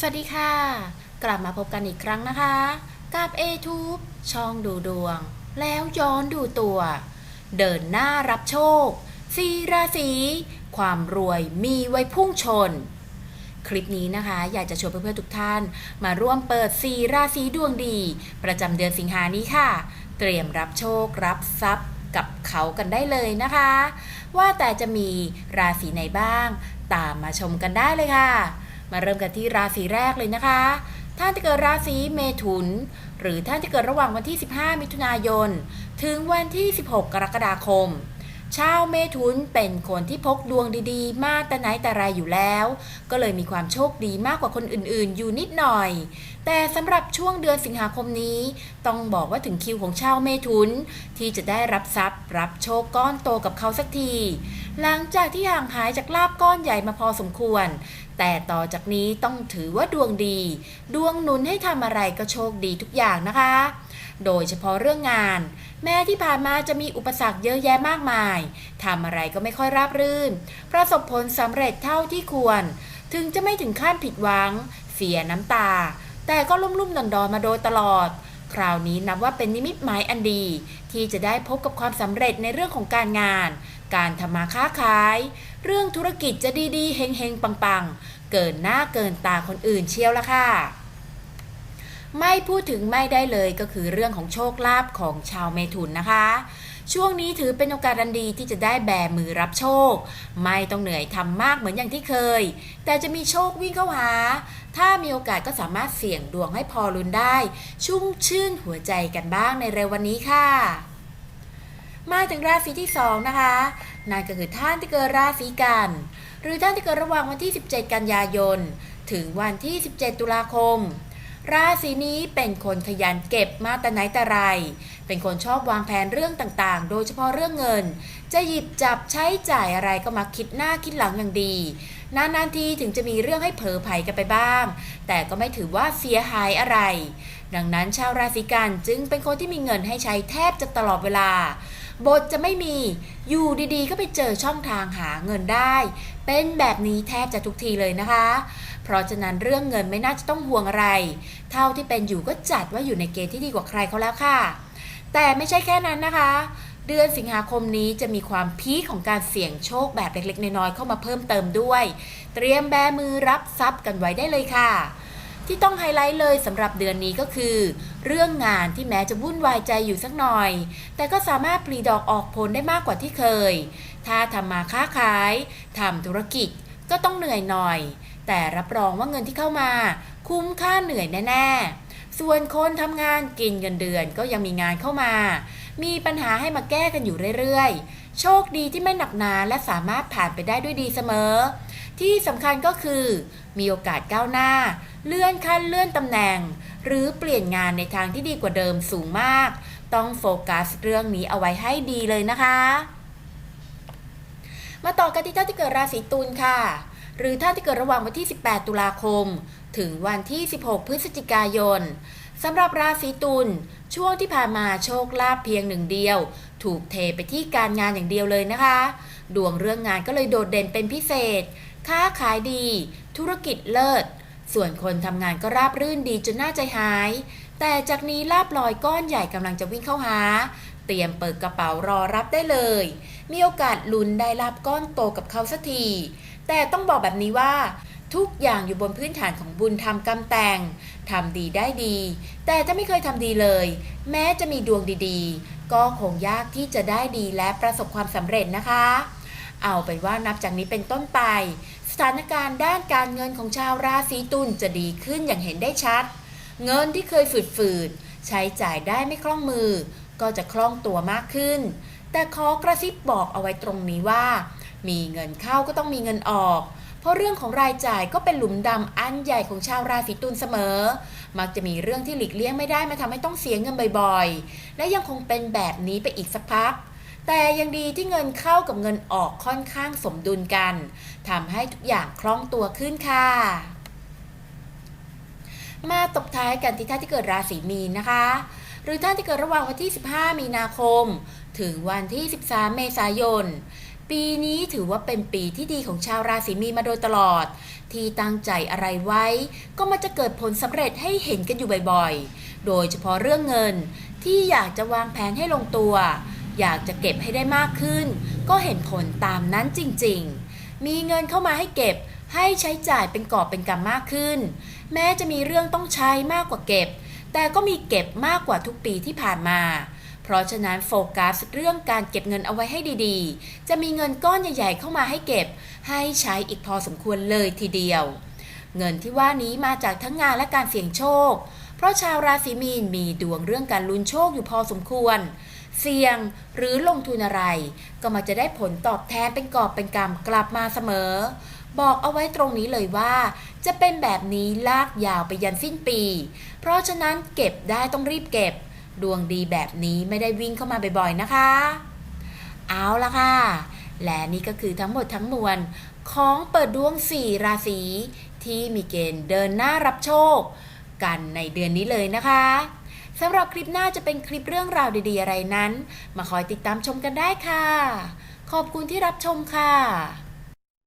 สวัสดีค่ะ กลับมาพบกันอีกครั้งนะคะ กับ a t u b e ช่องดูดวง แล้วย้อนดูตัว เดินหน้ารับโชคสีราศีความรวยมีไว้พุ่งชน คลิปนี้นะคะ อยากจะชวนเพื่อนๆทุกท่าน มาร่วมเปิดสีราศีดวงดี ประจำเดือนสิงหานี้ค่ะ เตรียมรับโชครับทรัพย์กับเขากันได้เลยนะคะ ว่าแต่จะมีราศีไหนบ้าง ตามมาชมกันได้เลยค่ะ มาเริ่มกันที่ราศีแรกเลยนะคะ ท่านที่เกิดราศีเมถุน หรือท่านที่เกิดระหว่างวันที่ 15 มิถุนายน ถึงวันที่ 16 กรกฎาคมชาวเมถุนเป็นคนที่พกดวงดีๆ มาแต่ไหนแต่ไรอยู่แล้ว ก็เลยมีความโชคดีมากกว่าคนอื่นๆ อยู่นิดหน่อย แต่สำหรับช่วงเดือนสิงหาคมนี้ ต้องบอกว่าถึงคิวของชาวเมถุน ที่จะได้รับทรัพย์ รับโชคก้อนโตกับเขาสักทีหลังจากที่ห่างหายจากลาบก้อนใหญ่มาพอสมควร แต่ต่อจากนี้ต้องถือว่าดวงดี ดวงหนุนให้ทำอะไรก็โชคดีทุกอย่างนะคะ โดยเฉพาะเรื่องงาน แม้ที่ผ่านมาจะมีอุปสรรคเยอะแยะมากมายทำอะไรก็ไม่ค่อยราบรื่น ประสบผลสำเร็จเท่าที่ควร ถึงจะไม่ถึงขั้นผิดหวัง เสียน้ำตา แต่ก็ลุ่มลุ่มดอนดอนๆมาโดยตลอดคราวนี้นับว่าเป็นนิมิตหมายอันดี ที่จะได้พบกับความสำเร็จในเรื่องของการงาน การทำมาค้าขาย เรื่องธุรกิจจะดีๆเฮงๆ ปังๆ เกินหน้าเกินตาคนอื่นเชียวละค่ะ ไม่พูดถึงไม่ได้เลยก็คือเรื่องของโชคลาภของชาวเมถุนนะคะ ช่วงนี้ถือเป็นโอกาสอันดีที่จะได้แบมือรับโชค ไม่ต้องเหนื่อยทำมากเหมือนอย่างที่เคย แต่จะมีโชควิ่งเข้าหา ถ้ามีโอกาสก็สามารถเสี่ยงดวงให้พอลุ้นได้ ชุ่มชื่นหัวใจกันบ้างในเร็ววันนี้ค่ะ มาถึงราศีที่ 2 นะคะ นั่นก็คือท่านที่เกิดราศีกัน หรือท่านที่เกิดระหว่างวันที่ 17 กันยายน ถึงวันที่ 17 ตุลาคม ราศีนี้เป็นคนขยันเก็บมาแต่ไหนแต่ไร เป็นคนชอบวางแผนเรื่องต่างๆ โดยเฉพาะเรื่องเงิน จะหยิบจับใช้จ่ายอะไรก็มาคิดหน้าคิดหลังอย่างดี นานๆทีถึงจะมีเรื่องให้เผลอไผกันไปบ้าง แต่ก็ไม่ถือว่าเสียหายอะไร ดังนั้นชาวราศีกันจึงเป็นคนที่มีเงินให้ใช้แทบจะตลอดเวลา บทจะไม่มีอยู่ดีๆ ก็ไปเจอช่องทางหาเงินได้ เป็นแบบนี้แทบจะทุกทีเลยนะคะ เพราะฉะนั้นเรื่องเงินไม่น่าจะต้องห่วงอะไร เท่าที่เป็นอยู่ก็จัดว่าอยู่ในเกณฑ์ที่ดีกว่าใครเขาแล้วค่ะ แต่ไม่ใช่แค่นั้นนะคะเดือนสิงหาคมนี้จะมีความพีคของการเสี่ยงโชคแบบเล็กๆ น้อยๆเข้ามาเพิ่มเติมด้วย เตรียมแบมือรับทรัพย์กันไว้ได้เลยค่ะ ที่ต้องไฮไลท์เลยสำหรับเดือนนี้ก็คือ เรื่องงานที่แม้จะวุ่นวายใจอยู่สักหน่อย แต่ก็สามารถปลีดอกออกผลได้มากกว่าที่เคย ถ้าทำมาค้าขายทำธุรกิจก็ต้องเหนื่อยหน่อย แต่รับรองว่าเงินที่เข้ามา คุ้มค่าเหนื่อยแน่ ๆ ส่วนคนทำงานกินเงินเดือนก็ยังมีงานเข้ามา มีปัญหาให้มาแก้กันอยู่เรื่อยๆ โชคดีที่ไม่หนักหนาและสามารถผ่านไปได้ด้วยดีเสมอ ที่สำคัญก็คือ มีโอกาสก้าวหน้า เลื่อนขั้นเลื่อนตำแหน่ง หรือเปลี่ยนงานในทางที่ดีกว่าเดิมสูงมาก ต้องโฟกัสเรื่องนี้เอาไว้ให้ดีเลยนะคะ มาต่อกันที่ท่านที่เกิดราศีตุลค่ะ หรือท่านที่เกิดระหว่างวันที่ 18 ตุลาคม ถึงวันที่ 16 พฤศจิกายนสำหรับราศีตุลช่วงที่ผ่านมาโชคลาภเพียงหนึ่งเดียว ถูกเทไปที่การงานอย่างเดียวเลยนะคะ ดวงเรื่องงานก็เลยโดดเด่นเป็นพิเศษ ค้าขายดี ธุรกิจเลิศ ส่วนคนทำงานก็ราบรื่นดีจนน่าใจหาย แต่จากนี้ลาบลอยก้อนใหญ่กำลังจะวิ่งเข้าหา เตรียมเปิดกระเป๋ารอรับได้เลย มีโอกาสลุ้นได้ลาบก้อนโตกับเขาสักที แต่ต้องบอกแบบนี้ว่า ทุกอย่างอยู่บนพื้นฐานของบุญทำกรรมแต่งทำดีได้ดี แต่ถ้าไม่เคยทำดีเลย แม้จะมีดวงดีๆ ก็คงยากที่จะได้ดีและประสบความสำเร็จนะคะ เอาเป็นว่านับจากนี้เป็นต้นไป สถานการณ์ด้านการเงินของชาวราศีตุลจะดีขึ้นอย่างเห็นได้ชัด เงินที่เคยฝืดๆใช้จ่ายได้ไม่คล่องมือ ก็จะคล่องตัวมากขึ้น แต่ขอกระซิบบอกเอาไว้ตรงนี้ว่า มีเงินเข้าก็ต้องมีเงินออก เพราะเรื่องของรายจ่ายก็เป็นหลุมดำอันใหญ่ของชาวราศีตุลเสมอ มักจะมีเรื่องที่หลีกเลี่ยงไม่ได้มาทำให้ต้องเสียเงินบ่อยๆ และยังคงเป็นแบบนี้ไปอีกสักพัก แต่ยังดีที่เงินเข้ากับเงินออกค่อนข้างสมดุลกันทำให้ทุกอย่างคล่องตัวขึ้นค่ะมาตบท้ายกันที่ท่านที่เกิดราศีมีนนะคะ หรือท่านที่เกิดระหว่างวันที่ 15 มีนาคม ถึงวันที่ 13 เมษายน ปีนี้ถือว่าเป็นปีที่ดีของชาวราศีมีมาโดยตลอด ที่ตั้งใจอะไรไว้ ก็มันจะเกิดผลสำเร็จให้เห็นกันอยู่บ่อยๆ โดยเฉพาะเรื่องเงินที่อยากจะวางแผนให้ลงตัว อยากจะเก็บให้ได้มากขึ้น ก็เห็นผลตามนั้นจริงๆ มีเงินเข้ามาให้เก็บให้ใช้จ่ายเป็นกอบเป็นกำมากขึ้น แม้จะมีเรื่องต้องใช้มากกว่าเก็บ แต่ก็มีเก็บมากกว่าทุกปีที่ผ่านมา เพราะฉะนั้นโฟกัสเรื่องการเก็บเงินเอาไว้ให้ดีๆ จะมีเงินก้อนใหญ่ๆเข้ามาให้เก็บ ให้ใช้อีกพอสมควรเลยทีเดียว เงินที่ว่านี้มาจากทั้งงานและการเสี่ยงโชค เพราะชาวราศีมีนมีดวงเรื่องการลุ้นโชคอยู่พอสมควร เสี่ยงหรือลงทุนอะไร ก็มักจะได้ผลตอบแทนเป็นกอบเป็นกำกลับมาเสมอ บอกเอาไว้ตรงนี้เลยว่า จะเป็นแบบนี้ลากยาวไปยันสิ้นปี เพราะฉะนั้นเก็บได้ต้องรีบเก็บ ดวงดีแบบนี้ไม่ได้วิ่งเข้ามาบ่อยๆนะคะ เอาละค่ะ และนี่ก็คือทั้งหมดทั้งมวลของเปิดดวง 4 ราศีที่มีเกณฑ์เดินหน้ารับโชค กันในเดือนนี้เลยนะคะสำหรับคลิปหน้าจะเป็นคลิปเรื่องราวดีๆอะไรนั้น มาคอยติดตามชมกันได้ค่ะ ขอบคุณที่รับชมค่ะ